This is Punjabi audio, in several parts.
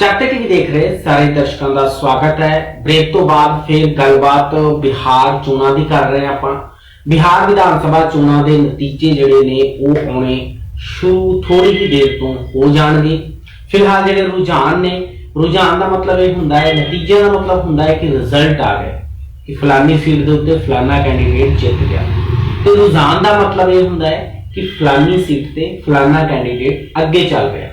ਚੱਕ ਟੀਵੀ ਦੇਖ ਰਹੇ ਸਾਰੇ ਦਰਸ਼ਕਾਂ ਦਾ ਸਵਾਗਤ ਹੈ। ਬ੍ਰੇਕ ਤੋਂ ਬਾਅਦ ਫਿਰ ਗੱਲਬਾਤ ਬਿਹਾਰ ਚੋਣਾਂ ਦੀ ਕਰ ਰਹੇ ਹਾਂ ਆਪਾਂ। ਬਿਹਾਰ ਵਿਧਾਨ ਸਭਾ ਚੋਣਾਂ ਦੇ ਨਤੀਜੇ ਜਿਹੜੇ ਨੇ, ਉਹ ਆਉਣੇ ਸ਼ੁਰੂ ਥੋੜੀ ਹੀ ਦੇਰ ਤੋਂ ਹੋ ਜਾਣਗੇ। ਫਿਲਹਾਲ ਜਿਹੜੇ ਰੁਝਾਨ ਨੇ, ਰੁਝਾਨ ਦਾ ਮਤਲਬ ਇਹ ਹੁੰਦਾ ਹੈ ਨਤੀਜੇ ਦਾ ਮਤਲਬ ਹੁੰਦਾ ਹੈ ਕਿ ਰਿਜ਼ਲਟ ਆ ਗਿਆ ਕਿ ਫਲਾਨੀ ਸੀਟ ਦੇ ਉੱਤੇ ਫਲਾਨਾ ਕੈਂਡੀਡੇਟ ਜਿੱਤ ਗਿਆ। ਤੇ ਰੁਝਾਨ ਦਾ ਮਤਲਬ ਇਹ ਹੁੰਦਾ ਹੈ ਕਿ ਫਲਾਨੀ ਸੀਟ ਤੇ ਫਲਾਨਾ ਕੈਂਡੀਡੇਟ ਅੱਗੇ ਚੱਲ ਰਿਹਾ।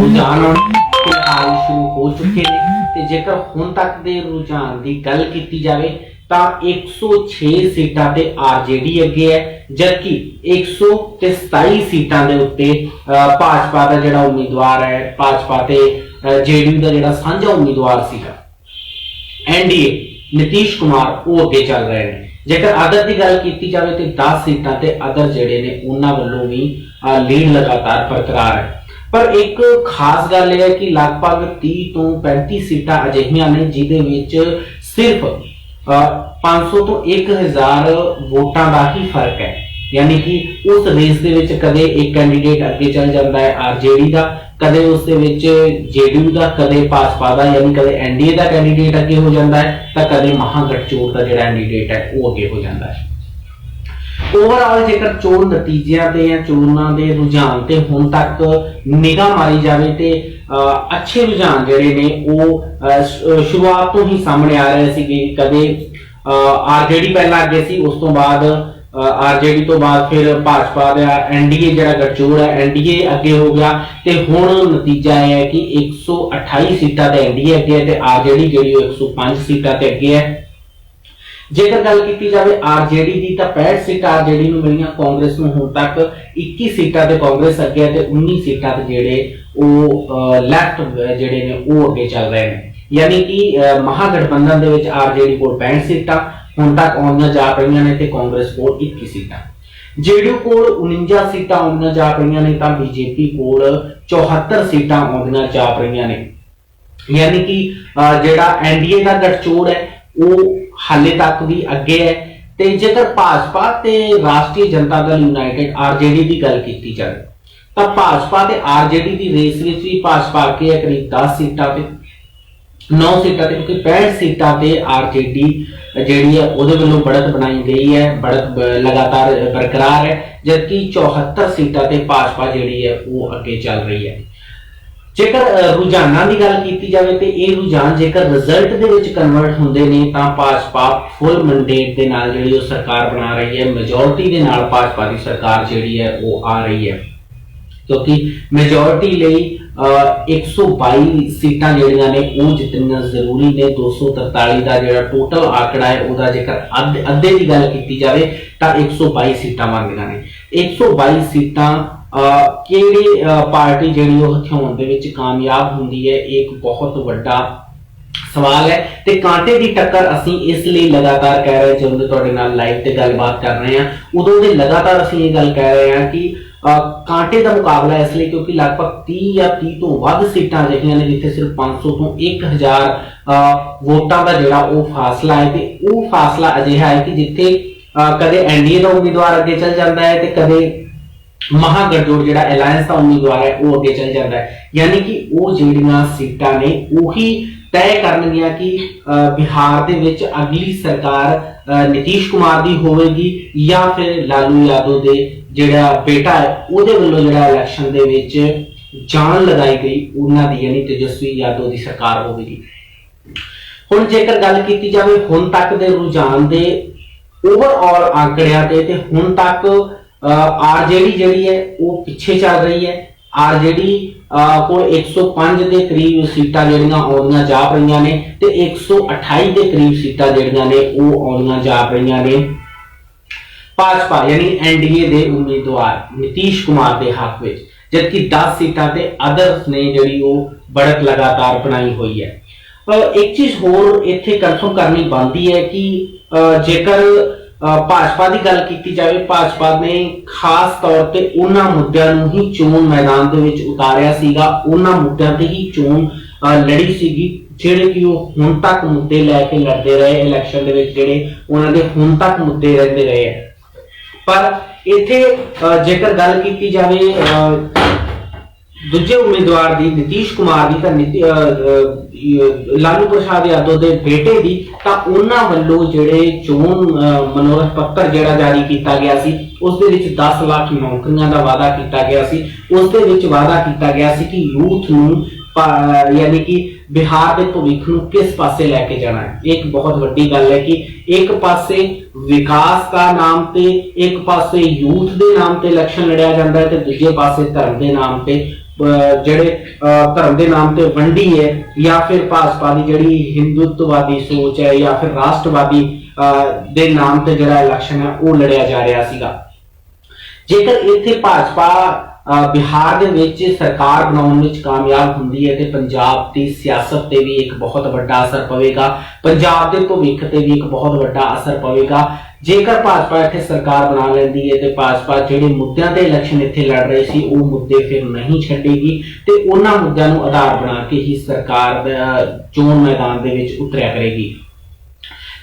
ਰੁਝਾਨ ਹੁਣ ਫਿਲਹਾਲ ਸ਼ੁਰੂ ਹੋ ਚੁੱਕੇ ਨੇ। ਤੇ ਜੇਕਰ ਹੁਣ ਤੱਕ ਦੇ ਰੁਝਾਨ ਦੀ ਗੱਲ ਕੀਤੀ ਜਾਵੇ, ਤਾਂ 106 ਸੀਟਾਂ ਤੇ ਆਰਜੇਡੀ ਅੱਗੇ ਹੈ, ਜਦਕਿ 127 ਸੀਟਾਂ ਦੇ ਉੱਤੇ ਭਾਜਪਾ ਦਾ ਜਿਹੜਾ ਉਮੀਦਵਾਰ ਹੈ, ਭਾਜਪਾ ਤੇ ਜੇਡੀਯੂ ਦਾ ਜਿਹੜਾ ਸਾਂਝਾ ਉਮੀਦਵਾਰ ਸੀਗਾ ਐਨਡੀਏ ਨਿਤੀਸ਼ ਕੁਮਾਰ, ਉਹ ਅੱਗੇ ਚੱਲ ਰਹੇ ਨੇ। ਜੇਕਰ ਅਦਰ ਦੀ ਗੱਲ ਕੀਤੀ ਜਾਵੇ ਤੇ 10 ਸੀਟਾਂ ਤੇ ਅਦਰ ਜਿਹੜੇ ਨੇ, ਉਹਨਾਂ ਵੱਲੋਂ ਵੀ ਲੀਡ ਲਗਾਤਾਰ ਬਰਕਰਾਰ ਹੈ। ਪਰ ਇੱਕ ਖਾਸ ਗੱਲ ਇਹ ਹੈ ਕਿ ਲਗਭਗ 30 ਤੋਂ 35 ਸੀਟਾਂ ਅਜਿਹੀਆਂ ਨੇ ਜਿਹਦੇ ਵਿੱਚ ਸਿਰਫ ਅ, 500 ਤੋਂ 1000 ਵੋਟਾਂ ਦਾ ਹੀ ਫ਼ਰਕ ਹੈ। ਯਾਨੀ ਕਿ ਉਸ ਰੇਸ ਦੇ ਵਿੱਚ ਕਦੇ ਇੱਕ ਕੈਂਡੀਡੇਟ ਅੱਗੇ ਚੱਲ ਜਾਂਦਾ ਹੈ ਆਰਜੇਡੀ ਦਾ ਕਦੇ ਉਸ ਦੇ ਵਿੱਚ ਜੇਡੀਯੂ ਦਾ ਕਦੇ ਭਾਜਪਾ ਦਾ ਯਾਨੀ ਕਦੇ ਐਨਡੀਏ ਦਾ ਕੈਂਡੀਡੇਟ ਅੱਗੇ ਹੋ ਜਾਂਦਾ ਹੈ ਤਾਂ ਕਦੇ ਮਹਾਗਠਜੋੜ ਦਾ ਜਿਹੜਾ ਕੈਂਡੀਡੇਟ ਹੈ ਉਹ ਅੱਗੇ ਹੋ ਜਾਂਦਾ ਹੈ। ਓਵਰਆਲ ਜੇਕਰ ਚੋਣ ਨਤੀਜਿਆਂ ਤੇ ਜਾਂ ਚੋਣਾਂ ਦੇ ਰੁਝਾਨ ਤੇ ਹੁਣ ਤੱਕ ਨਿਗਾਹ ਮਾਰੀ ਜਾਵੇ ਤੇ ਅੱਛੇ ਰੁਝਾਨ ਜਿਹੜੇ ਨੇ ਉਹ ਸ਼ੁਰੂਆਤ ਤੋਂ ਹੀ ਸਾਹਮਣੇ ਆ ਰਹੇ ਸੀਗੇ। ਕਦੇ ਆਰਜੇਡੀ ਪਹਿਲਾਂ ਅੱਗੇ ਸੀ, ਉਸ ਤੋਂ ਬਾਅਦ ਆਰਜੇਡੀ ਤੋਂ ਬਾਅਦ ਫਿਰ ਭਾਜਪਾ ਦਾ ਐਨਡੀਏ ਜਿਹੜਾ ਗਠਜੋੜ ਹੈ ਐਨਡੀਏ ਅੱਗੇ ਹੋ ਗਿਆ। ਤੇ ਹੁਣ ਨਤੀਜਾ ਇਹ ਹੈ ਕਿ 128 ਸੀਟਾਂ ਤੇ ਐਨਡੀਏ ਅੱਗੇ ਹੈ ਤੇ ਆਰਜੇਡੀ ਜਿਹੜੀ ਉਹ 105 ਸੀਟਾਂ ਤੇ ਅੱਗੇ ਹੈ। ਜੇਕਰ ਗੱਲ ਕੀਤੀ ਜਾਵੇ ਆਰਜੇਡੀ ਦੀ ਤਾਂ 65 ਸੀਟਾਂ ਆਰਜੇਡੀ ਨੂੰ ਮਿਲੀਆਂ ਕਾਂਗਰਸ ਨੂੰ ਹੁਣ ਤੱਕ 21 ਸੀਟਾਂ ਤੇ ਕਾਂਗਰਸ ਅੱਗੇ ਤੇ 19 ਸੀਟਾਂ ਤੇ ਜਿਹੜੇ ਉਹ ਲੈਫਟ ਜਿਹੜੇ ਨੇ ਉਹ ਅੱਗੇ ਚੱਲ ਰਹੇ ਨੇ। ਯਾਨੀ ਕਿ ਮਹਾਗਠਬੰਧਨ ਦੇ ਵਿੱਚ ਆਰਜੇਡੀ ਕੋਲ 65 ਸੀਟਾਂ ਹੁਣ ਤੱਕ ਆਉਂਦੀਆਂ ਜਾ ਰਹੀਆਂ ਨੇ ਤੇ ਕਾਂਗਰਸ ਕੋਲ 21 ਸੀਟਾਂ। ਜੇਡੀਯੂ ਕੋਲ 49 ਸੀਟਾਂ ਆਉਂਦੀਆਂ ਜਾ ਰਹੀਆਂ ਨੇ ਤਾਂ ਬੀਜੇਪੀ ਕੋਲ 74 ਸੀਟਾਂ ਆਉਂਦੀਆਂ ਜਾ ਪਈਆਂ ਨੇ। ਯਾਨੀ ਕਿ ਅਹ, ਜਿਹੜਾ ਐਨਡੀਏ ਦਾ ਗਠਜੋੜ ਹੈ ਉਹ ਹਾਲੇ ਤੱਕ ਵੀ ਅੱਗੇ ਹੈ। ਤੇ ਜੇਕਰ ਭਾਜਪਾ ਤੇ ਰਾਸ਼ਟਰੀ ਜਨਤਾ ਦਲ ਯੂਨਾਈਟਿਡ ਆਰਜੇਡੀ ਦੀ ਗੱਲ ਕੀਤੀ ਜਾਵੇ, ਤਾਂ ਭਾਜਪਾ ਤੇ ਆਰਜੇਡੀ ਦੀ ਰੇਸ ਵਿੱਚ ਵੀ ਭਾਜਪਾ ਅੱਗੇ ਹੈ, ਕਰੀਬ 10 ਸੀਟਾਂ ਤੇ 9 ਸੀਟਾਂ ਤੇ, ਕਿਉਂਕਿ 65 ਸੀਟਾਂ ਤੇ ਆਰਜੇਡੀ ਜਿਹੜੀ ਹੈ, ਉਹਦੇ ਵੱਲੋਂ ਬੜਤ ਬਣਾਈ ਗਈ ਹੈ ਬੜਤ ਲਗਾਤਾਰ ਬਰਕਰਾਰ ਹੈ, ਜਦਕਿ 74 ਸੀਟਾਂ ਤੇ ਭਾਜਪਾ ਜਿਹੜੀ ਹੈ, ਉਹ ਅੱਗੇ ਚੱਲ ਰਹੀ ਹੈ। ਜੇਕਰ ਰੁਝਾਨਾਂ ਦੀ ਗੱਲ ਕੀਤੀ ਜਾਵੇ ਤੇ ਇਹ ਰੁਝਾਨ ਜੇਕਰ ਰਿਜ਼ਲਟ ਦੇ ਵਿੱਚ ਕਨਵਰਟ ਹੁੰਦੇ ਨੇ ਤਾਂ ਭਾਜਪਾ ਫੁੱਲ ਮੈਂਡੇਟ ਦੇ ਨਾਲ ਜਿਹੜੀ ਉਹ ਸਰਕਾਰ ਬਣਾ ਰਹੀ ਹੈ ਮੈਜੋਰਟੀ ਦੇ ਨਾਲ ਭਾਜਪਾ ਦੀ ਸਰਕਾਰ ਜਿਹੜੀ ਹੈ ਉਹ ਆ ਰਹੀ ਹੈ। ਕਿਉਂਕਿ ਮੈਜੋਰਟੀ ਲਈ ਅ, 122 ਸੀਟਾਂ ਜਿਹੜੀਆਂ ਨੇ ਉਹ ਜਿੱਤਣੀਆਂ ਜ਼ਰੂਰੀ ਨੇ। 243 ਦਾ ਜਿਹੜਾ ਟੋਟਲ ਆંકੜਾ ਹੈ ਉਹਦਾ ਜੇਕਰ ਅੱਧ- ਅੱਧੇ ਦੀ ਗੱਲ ਕੀਤੀ ਜਾਵੇ ਤਾਂ 122 ਸੀਟਾਂ ਬਣਦੀਆਂ ਨੇ। 122 ਸੀਟਾਂ ਕਿਹੜੀ ਪਾਰਟੀ ਜਿਹੜੀ ਉਹ ਹਥਿਆਉਣ ਦੇ ਵਿੱਚ ਕਾਮਯਾਬ ਹੁੰਦੀ ਹੈ ਇਹ ਇੱਕ ਬਹੁਤ ਵੱਡਾ ਸਵਾਲ ਹੈ ਤੇ ਕਾਂਟੇ ਦੀ ਟੱਕਰ ਅਸੀਂ ਇਸ ਲਈ ਲਗਾਤਾਰ ਕਹਿ ਰਹੇ ਜਦੋਂ ਦੇ ਤੁਹਾਡੇ ਨਾਲ ਲਾਈਵ ਤੇ ਗੱਲਬਾਤ ਕਰ ਰਹੇ ਹਾਂ ਉਦੋਂ ਦੇ ਲਗਾਤਾਰ ਅਸੀਂ ਇਹ ਗੱਲ ਕਹਿ ਰਹੇ ਹਾਂ ਕਿ ਕਾਂਟੇ ਦਾ ਮੁਕਾਬਲਾ ਇਸ ਲਈ ਕਿਉਂਕਿ ਲਗਭਗ 30 ਜਾਂ 30 ਤੋਂ ਵੱਧ ਸੀਟਾਂ ਅਜਿਹੀਆਂ ਨੇ ਜਿੱਥੇ ਸਿਰਫ 500 ਤੋਂ 1000 ਅ, ਵੋਟਾਂ ਦਾ ਜਿਹੜਾ ਉਹ ਫਾਸਲਾ ਹੈ ਤੇ ਉਹ ਫਾਸਲਾ ਅਜਿਹਾ ਹੈ ਕਿ ਜਿੱਥੇ ਅ, ਕਦੇ ਐਨਡੀਏ ਦਾ ਉਮੀਦਵਾਰ ਅੱਗੇ ਚੱਲ ਜਾਂਦਾ ਹੈ ਤੇ ਕਦੇ ਮਹਾਗਠਜੋੜ ਜਿਹੜਾ ਅਲਾਈਅੰਸ ਦਾ ਉਮੀਦਵਾਰ ਹੈ ਉਹ ਅੱਗੇ ਚੱਲ ਜਾਂਦਾ ਹੈ। ਯਾਨੀ ਕਿ ਉਹ ਜਿਹੜੀਆਂ ਸੀਟਾਂ ਨੇ ਉਹੀ ਤੈਅ ਕਰਨਗੀਆਂ ਕਿ ਬਿਹਾਰ ਦੇ ਵਿੱਚ ਅਗਲੀ ਸਰਕਾਰ ਅ, ਨਿਤੀਸ਼ ਕੁਮਾਰ ਦੀ ਹੋਵੇਗੀ ਜਾਂ ਫਿਰ ਲਾਲੂ ਯਾਦਵ ਦੇ ਜਿਹੜਾ ਬੇਟਾ ਹੈ ਉਹਦੇ ਵੱਲੋਂ ਜਿਹੜਾ ਇਲੈਕਸ਼ਨ ਦੇ ਵਿੱਚ ਜਾਨ ਲਗਾਈ ਗਈ ਉਹਨਾਂ ਦੀ ਯਾਨੀ ਤੇਜਸਵੀ ਯਾਦਵ ਦੀ ਸਰਕਾਰ ਹੋਵੇਗੀ। ਹੁਣ ਜੇਕਰ ਗੱਲ ਕੀਤੀ ਜਾਵੇ ਹੁਣ ਤੱਕ ਦੇ ਰੁਝਾਨ ਦੇ ਓਵਰਆਲ ਆંકੜਿਆਂ ਤੇ ਤੇ ਹੁਣ ਤੱਕ ਆਰਜੇਡੀ ਜਿਹੜੀ ਹੈ, ਉਹ ਪਿੱਛੇ ਚੱਲ ਰਹੀ ਹੈ। ਆਰਜੇਡੀ ਕੋਲ 105 ਦੇ ਕਰੀਬ ਸੀਟਾਂ ਜਿਹੜੀਆਂ ਆਉਂਦੀਆਂ ਜਾ ਰਹੀਆਂ ਨੇ ਤੇ 128 ਦੇ ਕਰੀਬ ਸੀਟਾਂ ਜਿਹੜੀਆਂ ਨੇ, ਉਹ ਆਉਂਦੀਆਂ ਜਾ ਰਹੀਆਂ ਨੇ। ਭਾਜਪਾ ਯਾਨੀ ਐਨਡੀਏ ਦੇ ਉਮੀਦਵਾਰ ਨਿਤੀਸ਼ ਕੁਮਾਰ ਦੇ ਹੱਕ ਵਿੱਚ, ਜਦਕਿ 10 ਸੀਟਾਂ ਤੇ ਅਦਰਸ ਨੇ ਜਿਹੜੀ ਉਹ ਬੜਕ ਲਗਾਤਾਰ ਬਣਾਈ ਹੋਈ ਹੈ। ਅਹ ਇੱਕ ਚੀਜ਼ ਹੋਰ ਇੱਥੇ ਕਨਫਰਮ ਕਰਨੀ ਬਣਦੀ ਹੈ ਕਿ ਅਹ ਜੇਕਰ ਭਾਜਪਾ ਦੀ ਗੱਲ ਕੀਤੀ ਜਾਵੇ ਭਾਜਪਾ ਨੇ ਖਾਸ ਤੌਰ ਤੇ ਉਹਨਾਂ ਮੁੱਦਿਆਂ ਨੂੰ ਹੀ ਚੋਣ ਮੈਦਾਨ ਦੇ ਵਿੱਚ ਉਤਾਰਿਆ ਸੀਗਾ। ਉਹਨਾਂ ਮੁੱਦਿਆਂ ਤੇ ਹੀ ਚੋਣ ਲੜੀ ਸੀਗੀ ਜਿਹੜੇ ਕਿ ਉਹ ਹੁਣ ਤੱਕ ਮੁੱਦੇ ਲੈ ਕੇ ਲੜਦੇ ਰਹੇ ਇਲੈਕਸ਼ਨ ਦੇ ਵਿੱਚ ਜਿਹੜੇ ਉਹਨਾਂ ਦੇ ਹੁਣ ਤੱਕ ਮੁੱਦੇ ਰਹਿੰਦੇ ਰਹੇ ਹੈ। ਪਰ ਇੱਥੇ ਜੇਕਰ ਗੱਲ ਕੀਤੀ ਜਾਵੇ ਅਹ, ਦੂਜੇ ਉਮੀਦਵਾਰ ਦੀ ਨਿਤੀਸ਼ ਕੁਮਾਰ ਦੀ ਤਾਂ ਨਿਤੀ- ਅਹ, ਅਹ, ਲਾਲੂ ਪ੍ਰਸਾਦ ਯਾਦਵ ਦੇ ਬੇਟੇ ਦੀ ਤਾਂ ਉਹਨਾਂ ਵੱਲੋਂ ਜਿਹੜੇ ਚੋਣ ਅਹ, ਮਨੋਰਥ ਪੱਤਰ ਜਿਹੜਾ ਜਾਰੀ ਕੀਤਾ ਗਿਆ ਸੀ ਉਸ ਦੇ ਵਿੱਚ 10 ਲੱਖ ਨੌਕਰੀਆਂ ਦਾ ਵਾਅਦਾ ਕੀਤਾ ਗਿਆ ਸੀ। ਉਸ ਦੇ ਵਿੱਚ ਵਾਅਦਾ ਕੀਤਾ ਗਿਆ ਸੀ ਕਿ ਯੂਥ ਨੂੰ ਪਾ- ਯਾਨੀ ਕਿ ਬਿਹਾਰ ਦੇ ਭਵਿੱਖ ਨੂੰ ਕਿਸ ਪਾਸੇ ਲੈ ਕੇ ਜਾਣਾ ਹੈ। ਇਹ ਇੱਕ ਬਹੁਤ ਵੱਡੀ ਗੱਲ ਹੈ ਕਿ ਇੱਕ ਪਾਸੇ ਵਿਕਾਸ ਦਾ ਨਾਮ ਤੇ ਇੱਕ ਪਾਸੇ ਯੂਥ ਦੇ ਨਾਮ ਤੇ ਇਲੈਕਸ਼ਨ ਲੜਿਆ ਜਾਂਦਾ ਹੈ ਤੇ ਦੂਜੇ ਪਾਸੇ ਧਰਮ ਦੇ ਨਾਮ ਤੇ ਜਿਹੜੇ ਅਹ, ਧਰਮ ਦੇ ਨਾਮ ਤੇ ਵੰਡੀ ਹੈ ਜਾਂ ਫਿਰ ਭਾਜਪਾ ਦੀ ਜਿਹੜੀ ਹਿੰਦੂਤਵਵਾਦੀ ਸੋਚ ਹੈ ਜਾਂ ਫਿਰ ਰਾਸ਼ਟਰਵਾਦੀ ਅਹ, ਦੇ ਨਾਮ ਤੇ ਜਿਹੜਾ ਇਲੈਕਸ਼ਨ ਹੈ ਉਹ ਲੜਿਆ ਜਾ ਰਿਹਾ ਸੀਗਾ। ਜੇਕਰ ਇੱਥੇ ਭਾਜਪਾ ਬਿਹਾਰ ਦੇ ਵਿੱਚ ਸਰਕਾਰ ਬਣਾਉਣ ਵਿੱਚ ਕਾਮਯਾਬ ਹੁੰਦੀ ਹੈ ਤੇ ਪੰਜਾਬ ਦੀ ਸਿਆਸਤ ਤੇ ਵੀ ਇੱਕ ਬਹੁਤ ਵੱਡਾ ਅਸਰ ਪਵੇਗਾ। ਪੰਜਾਬ ਦੇ ਭਵਿੱਖ ਤੇ ਵੀ ਇੱਕ ਬਹੁਤ ਵੱਡਾ ਅਸਰ ਪਵੇਗਾ। ਜੇਕਰ ਭਾਜਪਾ ਇੱਥੇ ਸਰਕਾਰ ਬਣਾ ਲੈਂਦੀ ਹੈ ਤੇ ਭਾਜਪਾ ਜਿਹੜੇ ਮੁੱਦਿਆਂ ਤੇ ਇਲੈਕਸ਼ਨ ਇੱਥੇ ਲੜ ਰਹੇ ਸੀ, ਉਹ ਮੁੱਦੇ ਫਿਰ ਨਹੀਂ ਛੱਡੇਗੀ ਤੇ ਉਹਨਾਂ ਮੁੱਦਿਆਂ ਨੂੰ ਆਧਾਰ ਬਣਾ ਕੇ ਹੀ ਸਰਕਾਰ ਚੋਣ ਮੈਦਾਨ ਦੇ ਵਿੱਚ ਉਤਰਿਆ ਕਰੇਗੀ।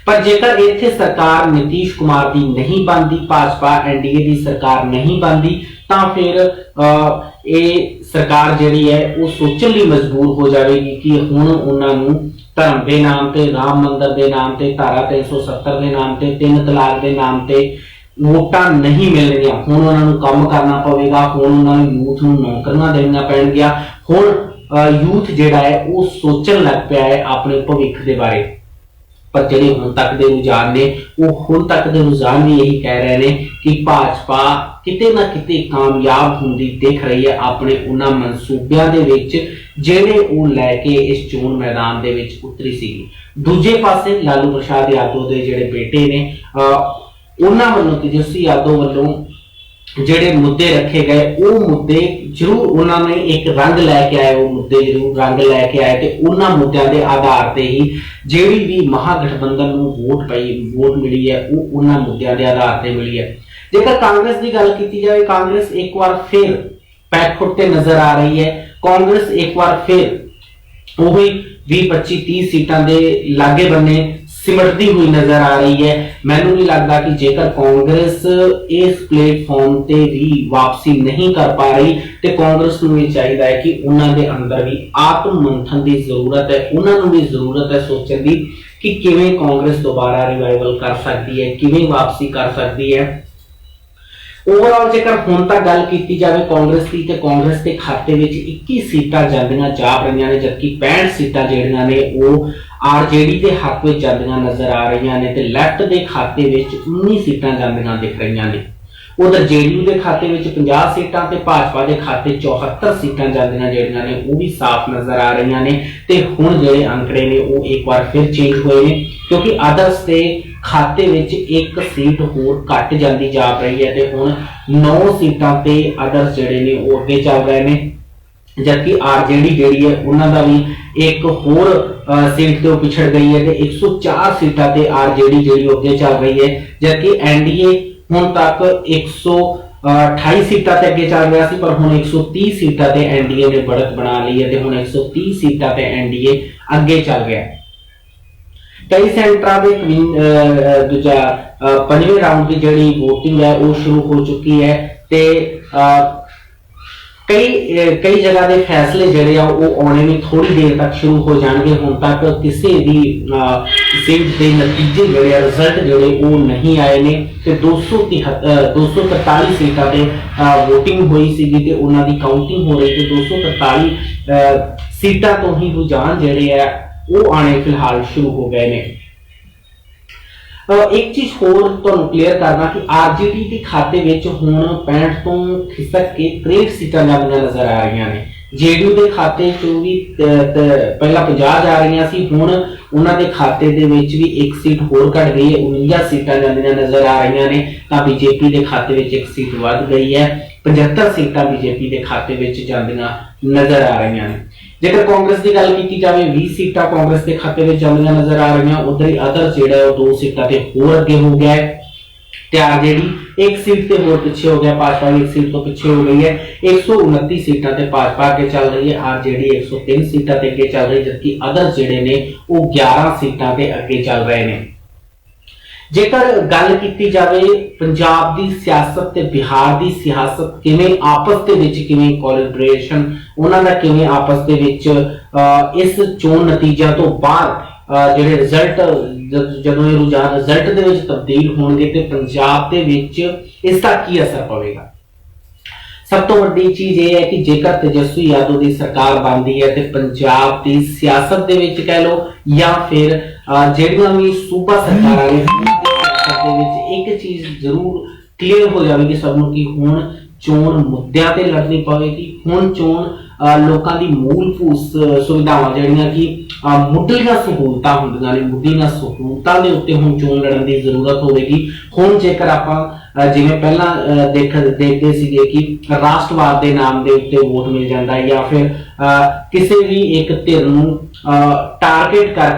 ਪਰ ਜੇਕਰ ਇੱਥੇ ਸਰਕਾਰ ਨਿਤੀਸ਼ ਕੁਮਾਰ ਦੀ ਨਹੀਂ ਬਣਦੀ, ਭਾਜਪਾ ਐਨਡੀਏ ਦੀ ਸਰਕਾਰ ਨਹੀਂ ਬਣਦੀ ਤਾਂ ਫਿਰ ਅਹ, ਇਹ ਸਰਕਾਰ ਜਿਹੜੀ ਹੈ ਉਹ ਸੋਚਣ ਲਈ ਮਜਬੂਰ ਹੋ ਜਾਵੇਗੀ ਕਿ ਹੁਣ ਉਹਨਾਂ ਨੂੰ ਧਰਮ ਦੇ ਨਾਮ ਤੇ ਰਾਮ ਮੰਦਰ ਦੇ ਨਾਮ ਤੇ ਧਾਰਾ 370 ਦੇ ਨਾਮ ਤੇ ਤਿੰਨ ਤਲਾਕ ਦੇ ਨਾਮ ਤੇ ਵੋਟਾਂ ਨਹੀਂ ਮਿਲਣਗੀਆਂ। ਹੁਣ ਉਹਨਾਂ ਨੂੰ ਕੰਮ ਕਰਨਾ ਪਵੇਗਾ ਹੁਣ ਉਹਨਾਂ ਨੂੰ ਯੂਥ ਨੂੰ ਨੌਕਰੀਆਂ ਦੇਣੀਆਂ ਪੈਣਗੀਆਂ। ਹੁਣ ਯੂਥ ਜਿਹੜਾ ਹੈ ਉਹ ਸੋਚਣ ਲੱਗ ਪਿਆ ਹੈ ਆਪਣੇ ਭਵਿੱਖ ਦੇ ਬਾਰੇ। ਪਰ ਜਿਹੜੇ ਹੁਣ ਤੱਕ ਦੇ ਰੁਝਾਨ ਨੇ, ਉਹ ਹੁਣ ਤੱਕ ਦੇ ਰੁਝਾਨ ਵੀ ਇਹੀ ਕਹਿ ਰਹੇ ਨੇ ਕਿ ਭਾਜਪਾ ਕਿਤੇ ਨਾ ਕਿਤੇ ਕਾਮਯਾਬ ਹੁੰਦੀ ਦਿਖ ਰਹੀ ਹੈ ਆਪਣੇ ਉਹਨਾਂ ਮਨਸੂਬਿਆਂ ਦੇ ਵਿੱਚ ਜਿਹੜੇ ਉਹ ਲੈ ਕੇ ਇਸ ਚੋਣ ਮੈਦਾਨ ਦੇ ਵਿੱਚ ਉਤਰੀ ਸੀਗੀ। ਦੂਜੇ ਪਾਸੇ ਲਾਲੂ ਪ੍ਰਸਾਦ ਯਾਦਵ ਦੇ ਜਿਹੜੇ ਬੇਟੇ ਨੇ ਉਹਨਾਂ ਵੱਲੋਂ ਤੇਜਸਵੀ ਯਾਦਵ ਵੱਲੋਂ ਜਿਹੜੇ ਮੁੱਦੇ ਰੱਖੇ ਗਏ, ਉਹ ਮੁੱਦੇ ਜ਼ਰੂਰ ਉਹਨਾਂ ਨੇ ਇੱਕ ਰੰਗ ਲੈ ਕੇ ਆਏ, ਉਹ ਮੁੱਦੇ ਜ਼ਰੂਰ ਰੰਗ ਲੈ ਕੇ ਆਏ ਤੇ ਉਹਨਾਂ ਮੁੱਦਿਆਂ ਦੇ ਆਧਾਰ ਤੇ ਹੀ ਜਿਹੜੀ ਵੀ ਮਹਾਗਠਬੰਧਨ ਨੂੰ ਵੋਟ ਪਈ, ਵੋਟ ਮਿਲੀ ਹੈ, ਉਹ ਉਹਨਾਂ ਮੁੱਦਿਆਂ ਦੇ ਆਧਾਰ ਤੇ ਮਿਲੀ ਹੈ। ਜੇਕਰ ਕਾਂਗਰਸ ਦੀ ਗੱਲ ਕੀਤੀ ਜਾਵੇ, ਕਾਂਗਰਸ ਇੱਕ ਵਾਰ ਫਿਰ ਪੈਕਫੁੱਟ ਤੇ ਨਜ਼ਰ ਆ ਰਹੀ ਹੈ। ਕਾਂਗਰਸ ਇੱਕ ਵਾਰ ਫਿਰ ਉਹੀ 20 25 30 ਸੀਟਾਂ ਦੇ ਲਾਗੇ ਬੰਨੇ ਸਿਮਟਦੀ ਹੋਈ ਨਜ਼ਰ ਆ ਰਹੀ ਹੈ। ਮੈਨੂੰ ਨਹੀਂ ਲੱਗਦਾ ਕਿ ਜੇਕਰ ਕਾਂਗਰਸ ਇਸ ਪਲੇਟਫਾਰਮ ਤੇ ਵੀ ਵਾਪਸੀ ਨਹੀਂ ਕਰ ਪਾ ਰਹੀ, ਤੇ ਕਾਂਗਰਸ ਨੂੰ ਇਹ ਚਾਹੀਦਾ ਹੈ ਕਿ ਉਹਨਾਂ ਦੇ ਅੰਦਰ ਵੀ ਆਤਮ ਮੰਥਨ ਦੀ ਜ਼ਰੂਰਤ ਹੈ, ਉਹਨਾਂ ਨੂੰ ਵੀ ਜ਼ਰੂਰਤ ਹੈ ਸੋਚਣ ਦੀ ਕਿ ਕਿਵੇਂ ਕਾਂਗਰਸ ਦੁਬਾਰਾ ਰਿਵਾਈਵਲ ਕਰ ਸਕਦੀ ਹੈ, ਕਿਵੇਂ ਵਾਪਸੀ ਕਰ ਸਕਦੀ ਹੈ। ਓਵਰਆਲ ਜੇਕਰ ਹੁਣ ਤੱਕ ਗੱਲ ਕੀਤੀ ਜਾਵੇ ਕਾਂਗਰਸ ਦੀ, ਤੇ ਕਾਂਗਰਸ ਦੇ ਖਾਤੇ ਵਿੱਚ 21 ਸੀਟਾਂ ਜਾਂਦੀਆਂ ਜਾ ਰਹੀਆਂ ਨੇ, ਜਦਕਿ 65 ਸੀਟਾਂ ਜਿਹੜੀਆਂ ਨੇ, ਉਹ ਆਰਜੇਡੀ ਦੇ ਹੱਕ ਵਿੱਚ ਜਾਂਦੀਆਂ ਨਜ਼ਰ ਆ ਰਹੀਆਂ ਨੇ, ਤੇ ਲੈਫਟ ਦੇ ਖਾਤੇ ਵਿੱਚ 19 ਸੀਟਾਂ ਜਾਂਦੀਆਂ ਦਿਖ ਰਹੀਆਂ ਨੇ। ਉਧਰ ਜੇਡੀਯੂ ਦੇ ਖਾਤੇ ਵਿੱਚ 50 ਸੀਟਾਂ ਤੇ ਭਾਜਪਾ ਦੇ ਖਾਤੇ 74 ਸੀਟਾਂ ਜਾਂਦੀਆਂ ਜਿਹੜੀਆਂ ਨੇ, ਉਹ ਵੀ ਸਾਫ਼ ਨਜ਼ਰ ਆ ਰਹੀਆਂ ਨੇ, ਤੇ ਹੁਣ ਜਿਹੜੇ ਅੰਕੜੇ ਨੇ, ਉਹ ਇੱਕ ਵਾਰ ਫਿਰ ਚੇਂਜ ਹੋਏ ਨੇ, ਕਿਉਂਕਿ ਆਦਰਸ ਦੇ ਖਾਤੇ ਵਿੱਚ ਇੱਕ ਸੀਟ ਹੋਰ ਘਟ ਜਾਂਦੀ ਜਾ ਰਹੀ ਹੈ ਤੇ ਹੁਣ 9 ਸੀਟਾਂ ਤੇ ਆਦਰਸ ਜਿਹੜੇ ਨੇ ਉਹ ਅੱਗੇ ਚੱਲ ਰਹੇ ਨੇ। ਜਦਕਿ ਆਰਜੇਡੀ ਜਿਹੜੀ ਹੈ, ਉਹਨਾਂ ਦਾ ਵੀ ਇੱਕ ਹੋਰ ਸੀਟ ਤੋਂ ਪਿਛੜ ਗਈ ਹੈ ਤੇ 104 ਸੀਟਾਂ ਤੇ ਆਰਜੇਡੀ ਜਿਹੜੀ ਉਹ ਅੱਗੇ ਚੱਲ ਰਹੀ ਹੈ। ਜਦਕਿ ਐਨਡੀਏ ਹੁਣ ਤੱਕ 128 ਸੀਟਾਂ ਤੇ ਅੱਗੇ ਚੱਲ ਰਿਹਾ ਸੀ, ਪਰ ਹੁਣ 130 ਸੀਟਾਂ ਤੇ ਐਨਡੀਏ ਨੇ ਬੜਕ ਬਣਾ ਲਈ ਹੈ ਤੇ ਹੁਣ 130 ਸੀਟਾਂ ਤੇ ਐਨਡੀਏ ਅੱਗੇ ਚੱਲ ਰਿਹਾ ਹੈ। ਕਈ ਸੈਂਟਰਾਂ ਦੇ ਦੂਜਾ ਪੰਜਵੇਂ ਰਾਉਂਡ ਦੀ ਜਿਹੜੀ VOTING ਹੈ ਉਹ ਸ਼ੁਰੂ ਹੋ ਚੁੱਕੀ ਹੈ ਤੇ ਅਹ, ਕਈ ਅਹ, ਕਈ ਜਗ੍ਹਾ ਦੇ ਫੈਸਲੇ ਜਿਹੜੇ ਆ ਉਹ ਆਉਣੇ ਨੇ ਥੋੜੀ ਦੇਰ ਤੱਕ ਸ਼ੁਰੂ ਹੋ ਜਾਣਗੇ ਹੁਣ ਤੱਕ ਕਿਸੇ ਵੀ ਅਹ, ਦੇ ਨਤੀਜੇ ਜਿਹੜੇ ਆ ਰਿਜ਼ਲਟ ਜਿਹੜੇ ਉਹ ਨਹੀਂ ਆਏ ਨੇ ਤੇ 243 243 ਸੀਟਾਂ ਤੇ VOTING ਹੋਈ ਸੀਗੀ ਤੇ ਉਹਨਾਂ ਦੀ ਕਾਊਂਟਿੰਗ ਹੋ ਰਹੀ ਤੇ 243 ਅਹ, ਸੀਟਾਂ ਤੋਂ ਹੀ ਰੁਝਾਨ ਜਿਹੜੇ ਆ ਉਹ ਆਣੇ ਫਿਲਹਾਲ ਸ਼ੁਰੂ ਹੋ ਗਏ ਨੇ। ਇੱਕ ਚੀਜ਼ ਹੋਰ ਤੁਹਾਨੂੰ ਕਲੀਅਰ ਕਰਨਾ ਕਿ ਆਰਜੀਡੀ ਦੇ ਖਾਤੇ ਵਿੱਚ ਹੁਣ 65 ਤੋਂ ਖਿਸਕ ਕੇ 63 ਸੀਟਾਂ ਜਾਂਦੀਆਂ ਨਜ਼ਰ ਆ ਰਹੀਆਂ ਨੇ। ਜੇਡੀਯੂ ਦੇ ਖਾਤੇ 'ਚ ਵੀ ਪਹਿਲਾਂ 50 ਜਾ ਰਹੀਆਂ ਸੀ, ਹੁਣ ਉਹਨਾਂ ਦੇ ਖਾਤੇ ਦੇ ਵਿੱਚ ਵੀ ਇੱਕ ਸੀਟ ਹੋਰ ਘਟ ਗਈ ਹੈ 49 ਸੀਟਾਂ ਜਾਂਦੀਆਂ ਨਜ਼ਰ ਆ ਰਹੀਆਂ ਨੇ। ਤਾਂ ਬੀਜੇਪੀ ਦੇ ਖਾਤੇ ਵਿੱਚ ਇੱਕ ਸੀਟ ਵੱਧ ਗਈ ਹੈ 75 ਸੀਟਾਂ ਬੀਜੇਪੀ ਦੇ ਖਾਤੇ ਵਿੱਚ ਜਾਂਦੀਆਂ ਨਜ਼ਰ ਆ ਰਹੀਆਂ ਨੇ। ਜੇਕਰ ਕਾਂਗਰਸ ਦੀ ਗੱਲ ਕੀਤੀ ਜਾਵੇ 20 ਸੀਟਾਂ ਕਾਂਗਰਸ ਦੇ ਖਾਤੇ ਵਿੱਚ ਜਾਂਦੀਆਂ ਨਜ਼ਰ ਆ ਰਹੀਆਂ, ਉਧਰ ਹੀ ਅਦਰ ਜਿਹੜਾ ਉਹ ਦੋ ਸੀਟਾਂ ਤੇ ਹੋਰ ਅੱਗੇ ਹੋ ਗਿਆ ਹੈ। ਤੇ ਆਰਜੇਡੀ ਇੱਕ ਸੀਟ ਤੇ ਹੋਰ ਪਿੱਛੇ ਹੋ ਗਿਆ, ਭਾਜਪਾ ਵੀ ਇੱਕ ਸੀਟ ਤੋਂ ਪਿੱਛੇ ਹੋ ਗਈ ਹੈ। 129 ਸੀਟਾਂ ਤੇ ਭਾਜਪਾ ਅੱਗੇ ਚੱਲ ਰਹੀ ਹੈ ਆਰਜੇਡੀ 103 ਸੀਟਾਂ ਤੇ ਅੱਗੇ ਚੱਲ ਰਹੀ ਜਦਕਿ ਅਦਰ ਜਿਹੜੇ ਨੇ, ਉਹ 11 ਸੀਟਾਂ ਤੇ ਅੱਗੇ ਚੱਲ ਰਹੇ ਨੇ। ਜੇਕਰ ਗੱਲ ਕੀਤੀ ਜਾਵੇ, ਪੰਜਾਬ ਦੀ ਸਿਆਸਤ ਤੇ ਬਿਹਾਰ ਦੀ ਸਿਆਸਤ ਕਿਵੇਂ, ਆਪਸ ਦੇ ਵਿੱਚ ਕਿਵੇਂ ਕੋਲੈਬੋਰੇਸ਼ਨ ਉਹਨਾਂ ਦਾ ਕਿਵੇਂ ਆਪਸ ਦੇ ਵਿੱਚ ਇਸ ਚੋਣ ਨਤੀਜਿਆਂ ਤੋਂ ਬਾਅਦ ਜਿਹੜੇ ਰਿਜ਼ਲਟ ਜਦੋਂ ਇਹ ਰੁਝਾਨ ਰਿਜ਼ਲਟ ਦੇ ਵਿੱਚ ਤਬਦੀਲ ਹੋਣਗੇ ਤੇ ਪੰਜਾਬ ਦੇ ਵਿੱਚ ਇਸ ਦਾ ਕੀ ਅਸਰ ਪਵੇਗਾ? ਸਭ ਤੋਂ ਵੱਡੀ ਚੀਜ਼ ਇਹ ਹੈ ਕਿ ਜੇਕਰ ਤੇਜਸਵੀ ਯਾਦਵ ਦੀ ਸਰਕਾਰ ਬਣਦੀ ਹੈ ਤੇ ਪੰਜਾਬ ਦੀ ਸਿਆਸਤ ਦੇ ਵਿੱਚ ਕਹਿ ਲਓ, ਜਾਂ ਫਿਰ ਜਿਹੜੀਆਂ ਵੀ ਸੂਬਾ ਸਰਕਾਰਾਂ ਨੇ ਸਿਆਸਤ ਦੇ ਵਿੱਚ ਇੱਕ ਚੀਜ਼ ਜ਼ਰੂਰ ਕਲੀਅਰ ਹੋ ਜਾਵੇਗੀ ਸਭ ਨੂੰ ਕਿ ਹੁਣ ਚੋਣ ਮੁੱਦਿਆਂ ਤੇ ਲੜਨੀ ਪਵੇਗੀ ਹੁਣ ਚੋਣ ਲੋਕਾਂ ਦੀ ਮੂਲਭੂਤ ਸੁਵਿਧਾਵਾਂ ਜਿਹੜੀਆਂ ਕਿ ਮੁੱਢਲੀਆਂ ਸਹੂਲਤਾਂ ਹੁੰਦੀਆਂ ਨੇ ਮੁੱਢਲੀਆਂ ਸਹੂਲਤਾਂ ਦੇ ਉੱਤੇ ਹੁਣ ਚੋਣ ਲੜਨ ਦੀ ਜ਼ਰੂਰਤ ਹੋਵੇਗੀ। ਹੁਣ ਜੇਕਰ ਆਪਾਂ ਜਿਵੇਂ ਪਹਿਲਾਂ ਦੇਖ ਦੇਖਦੇ ਸੀਗੇ ਕਿ ਰਾਸ਼ਟਰਵਾਦ ਦੇ ਨਾਮ ਦੇ ਉੱਤੇ ਵੋਟ ਮਿਲ ਜਾਂਦਾ ਹੈ ਜਾਂ ਫਿਰ ਅਹ, ਕਿਸੇ ਵੀ ਇੱਕ ਧਿਰ ਨੂੰ ਟਾਰਗੇਟ ਕਰ